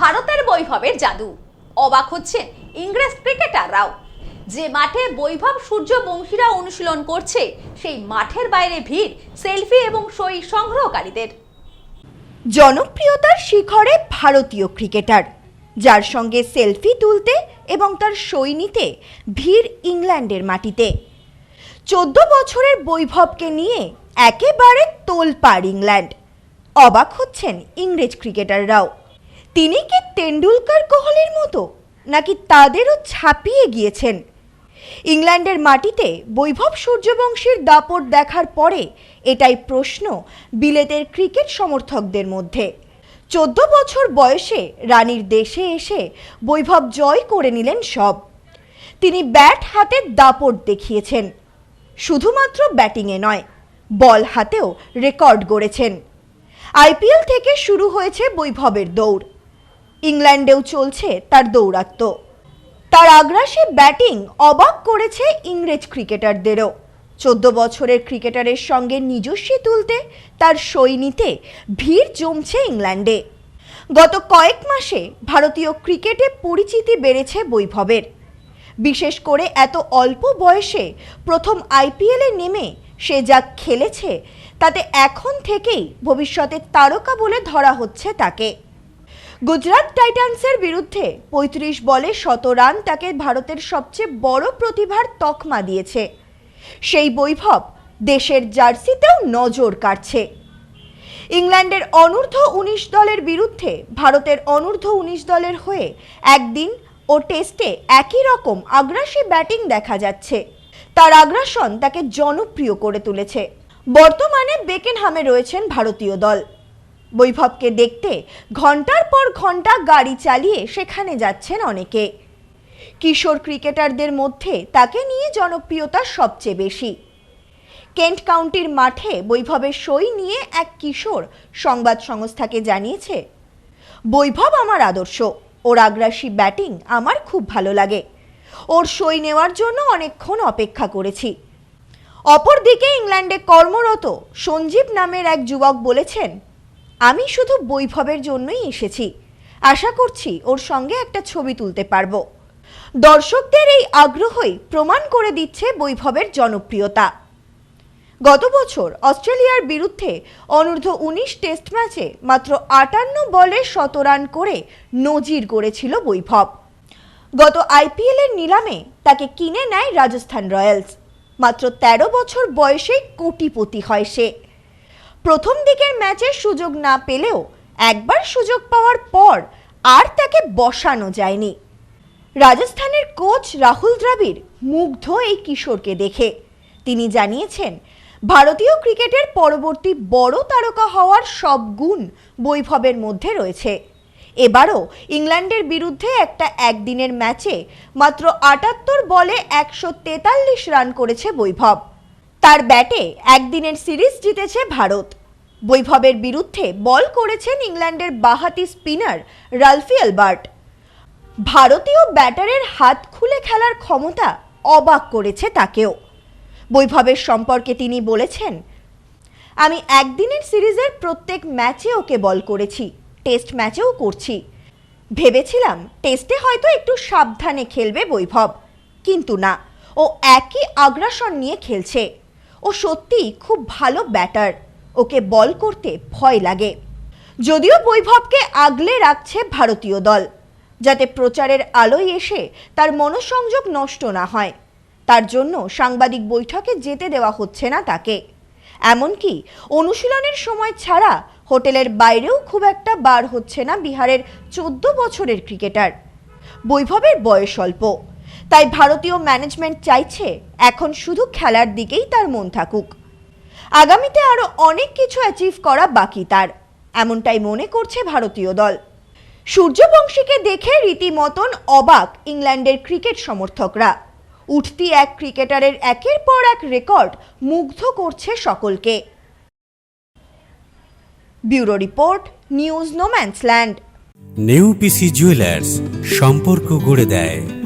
ভারতের বৈভবের জাদু। অবাক হচ্ছেন ইংরেজ ক্রিকেটাররাও। যে মাঠে বৈভব সূর্যবংশীরা অনুশীলন করছে, সেই মাঠের বাইরে ভিড়, সেলফি এবং সই সংগ্রহকারীদের। জনপ্রিয়তার শিখরে ভারতীয় ক্রিকেটার, যার সঙ্গে সেলফি তুলতে এবং তার সই নিতে ভিড় ইংল্যান্ডের মাটিতে। চোদ্দ বছরের বৈভবকে নিয়ে একেবারে তোল তোলপাড় ইংল্যান্ড। অবাক হচ্ছেন ইংরেজ ক্রিকেটাররাও। তিনি কি তেন্ডুলকার কোহলির মতো, নাকি তাদেরও ছাপিয়ে গিয়েছেন? ইংল্যান্ডের মাটিতে বৈভব সূর্যবংশীর দাপট দেখার পরে এটাই প্রশ্ন বিলেতের ক্রিকেট সমর্থকদের মধ্যে। চোদ্দ বছর বয়সে রানীর দেশে এসে বৈভব জয় করে নিলেন সব। তিনি ব্যাট হাতে দাপট দেখিয়েছেন। শুধুমাত্র ব্যাটিংয়ে নয়, বল হাতেও রেকর্ড গড়েছেন। আইপিএল থেকে শুরু হয়েছে বৈভবের দৌড়। ইংল্যান্ডেও চলছে তার দৌরাত্ম্য। তার আগ্রাসী ব্যাটিং অবাক করেছে ইংরেজ ক্রিকেটারদেরও। চোদ্দ বছরের ক্রিকেটারের সঙ্গে নিজস্বী তুলতে তার সই নিতে ভিড় জমছে ইংল্যান্ডে। গত কয়েক মাসে ভারতীয় ক্রিকেটে পরিচিতি বেড়েছে বৈভবের। বিশেষ করে এত অল্প বয়সে প্রথম আইপিএলে নেমে সে যা খেলেছে, তাতে এখন থেকেই ভবিষ্যতে তারকা বলে ধরা হচ্ছে তাকে। গুজরাট টাইটান্সের বিরুদ্ধে পঁয়ত্রিশ বলে শত রান তাকে ভারতের সবচেয়ে বড় প্রতিভার তকমা দিয়েছে। সেই বৈভব দেশের জার্সিতেও নজর কাটছে ইংল্যান্ডের অনূর্ধ্ব উনিশ দলের বিরুদ্ধে ভারতের অনূর্ধ্ব উনিশ দলের হয়ে একদিন ও টেস্টে একই রকম আগ্রাসী ব্যাটিং দেখা যাচ্ছে। তার আগ্রাসন তাকে জনপ্রিয় করে তুলেছে। বর্তমানে বেকেনহামে রয়েছেন ভারতীয় দল। বৈভবকে দেখতে ঘণ্টার পর ঘণ্টা গাড়ি চালিয়ে সেখানে যাচ্ছেন অনেকে। কিশোর ক্রিকেটারদের মধ্যে তাকে নিয়ে জনপ্রিয়তা সবচেয়ে বেশি। কেন্ট কাউন্টির মাঠে বৈভবের সই নিয়ে এক কিশোর সংবাদ সংস্থাকে জানিয়েছে, বৈভব আমার আদর্শ। ওর আগ্রাসী ব্যাটিং আমার খুব ভালো লাগে। ওর সই নেওয়ার জন্য অনেকক্ষণ অপেক্ষা করেছি। অপরদিকে ইংল্যান্ডে কর্মরত সঞ্জীব নামের এক যুবক বলেছেন আমি শুধু বৈভবের জন্যই এসেছি। আশা করছি ওর সঙ্গে একটা ছবি তুলতে পারব। দর্শকদের এই আগ্রহই প্রমাণ করে দিচ্ছে বৈভবের জনপ্রিয়তা। গত বছর অস্ট্রেলিয়ার বিরুদ্ধে অনূর্ধ্ব উনিশ টেস্ট ম্যাচে মাত্র আটান্ন বলে শত রান করে নজির গড়েছিল বৈভব। গত আইপিএলের নিলামে তাকে কিনে নেয় রাজস্থান রয়্যালস। মাত্র ১৩ বছর বয়সে কোটিপতি হয় সে। প্রথম দিকের ম্যাচের সুযোগ না পেলেও একবার সুযোগ পাওয়ার পর আর তাকে বসানো যায়নি। রাজস্থানের কোচ রাহুল দ্রাবিড় মুগ্ধ এই কিশোরকে দেখে। তিনি জানিয়েছেন, ভারতীয় ক্রিকেটের পরবর্তী বড় তারকা হওয়ার সব গুণ বৈভবের মধ্যে রয়েছে। এবারও ইংল্যান্ডের বিরুদ্ধে একটা একদিনের ম্যাচে মাত্র আটাত্তর বলে একশো তেতাল্লিশ রান করেছে বৈভব। তার ব্যাটে একদিনের সিরিজ জিতেছে ভারত। বৈভবের বিরুদ্ধে বল করেছেন ইংল্যান্ডের বাহাতি স্পিনার রালফি আলবার্ট। ভারতীয় ব্যাটারের হাত খুলে খেলার ক্ষমতা অবাক করেছে তাকেও। বৈভবের সম্পর্কে তিনি বলেছেন, আমি একদিনের সিরিজের প্রত্যেক ম্যাচে ওকে বল করেছি, টেস্ট ম্যাচেও করছি। ভেবেছিলাম টেস্টে হয়তো একটু সাবধানে খেলবে বৈভব, কিন্তু না। ও একই আগ্রাসন নিয়ে খেলছে। ও সত্যিই খুব ভালো ব্যাটার। ওকে বল করতে ভয় লাগে। যদিও বৈভবকে আগলে রাখছে ভারতীয় দল, যাতে প্রচারের আলোয় এসে তার মনোসংযোগ নষ্ট না হয়। তার জন্য সাংবাদিক বৈঠকে যেতে দেওয়া হচ্ছে না তাকে। এমনকি অনুশীলনের সময় ছাড়া হোটেলের বাইরেও খুব একটা বার হচ্ছে না বিহারের চোদ্দ বছরের ক্রিকেটার। বৈভবের বয়স অল্প। তাই ভারতীয় ম্যানেজমেন্ট চাইছে এখন শুধু খেলার দিকেই তার মন থাকুক। আগামীতে আরও অনেক কিছু অ্যাচিভ করা বাকি তার। এমনটাই মনে করছে ভারতীয় দল। সূর্যবংশীকে দেখে রীতিমতন অবাক ইংল্যান্ডের ক্রিকেট সমর্থকরা। উঠতি এক ক্রিকেটারের একের পর এক রেকর্ড মুগ্ধ করছে সকলকে। Bureau report, news no man's land. New PC jewellers সম্পর্ক গড়ে দেয়।